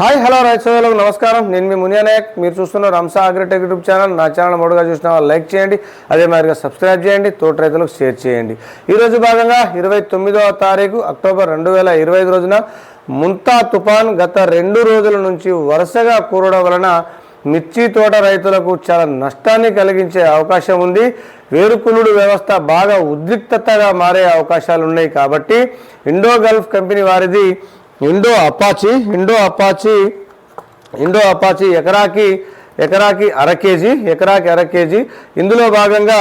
Hi hello రైతు నమస్కారం. నేను మీ మునియా నాయక్. మీరు చూస్తున్న రంసా అగ్రిటెక్ యూట్యూబ్ ఛానల్. నా ఛానల్ మొదటగా చూసిన వాళ్ళు లైక్ చేయండి అదే మాదిరిగా సబ్స్క్రైబ్ చేయండి తోటి రైతులకు షేర్ చేయండి. ఈరోజు భాగంగా ఇరవై తొమ్మిదవ తారీఖు అక్టోబర్ రెండు వేల ఇరవై ఐదు రోజున ముంతా తుఫాన్ గత రెండు రోజుల నుంచి వరుసగా కూరడం వలన మిర్చి తోట రైతులకు చాలా నష్టాన్ని కలిగించే అవకాశం ఉంది. వేరుకులుడు వ్యవస్థ బాగా ఉద్రిక్తతగా మారే అవకాశాలు ఉన్నాయి కాబట్టి ఇండో గల్ఫ్ కంపెనీ వారిది Indo Apache Indo Apache Indo Apache ఎకరాకి ఎకరాకి అర కేజీ ఎకరాకి అర కేజీ. ఇందులో భాగంగా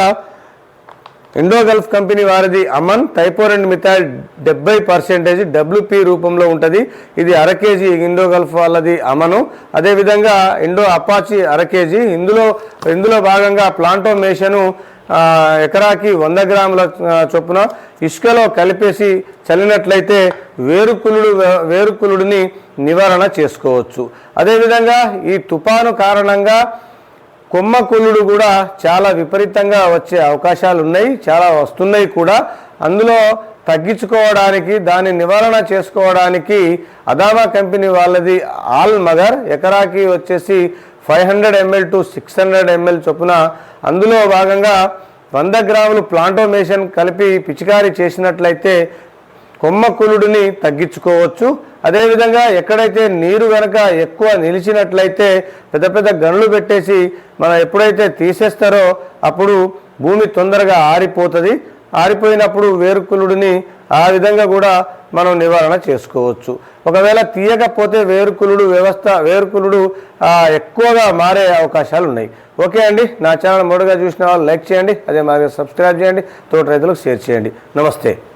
ఇండో గల్ఫ్ కంపెనీ వారిది అమన్ టైపోరెండ్ మిథాయిల్ డెబ్బై పర్సెంటేజ్ డబ్ల్యూపీ రూపంలో ఉంటుంది. ఇది అర కేజీ ఇండో గల్ఫ్ వాళ్ళది అమను. అదేవిధంగా ఇండో అపాచి అర కేజీ. ఇందులో ఇందులో భాగంగా ప్లాంటోమేషను ఎకరాకి వంద గ్రాముల చొప్పున ఇసుకలో కలిపేసి చల్లినట్లయితే వేరుకులుడు వేరుకులుడిని నివారణ చేసుకోవచ్చు. అదేవిధంగా ఈ తుఫాను కారణంగా కొమ్మకులుడు కూడా చాలా విపరీతంగా వచ్చే అవకాశాలు ఉన్నాయి చాలా వస్తున్నాయి కూడా. అందులో తగ్గించుకోవడానికి దాన్ని నివారణ చేసుకోవడానికి అదామా కంపెనీ వాళ్ళది ఆల్ మగర్ ఎకరాకి వచ్చేసి five hundred ML to six hundred ML చొప్పున అందులో భాగంగా వంద గ్రాములు ప్లాంటోమేషన్ కలిపి పిచికారీ చేసినట్లయితే కొమ్మ కులుడిని తగ్గించుకోవచ్చు. అదేవిధంగా ఎక్కడైతే నీరు కనుక ఎక్కువ నిలిచినట్లయితే పెద్ద పెద్ద గనులు పెట్టేసి మనం ఎప్పుడైతే తీసేస్తారో అప్పుడు భూమి తొందరగా ఆరిపోతుంది. ఆరిపోయినప్పుడు వేరుకులుడిని ఆ విధంగా కూడా మనం నివారణ చేసుకోవచ్చు. ఒకవేళ తీయకపోతే వేరుకులుడు వ్యవస్థ వేరుకులుడు ఎక్కువగా మారే అవకాశాలు ఉన్నాయి ఓకే అండి నా ఛానల్ మొదటగా చూసిన వాళ్ళు లైక్ చేయండి అదే మాదిరిగా సబ్స్క్రైబ్ చేయండి తోటి రైతులకు షేర్ చేయండి. నమస్తే.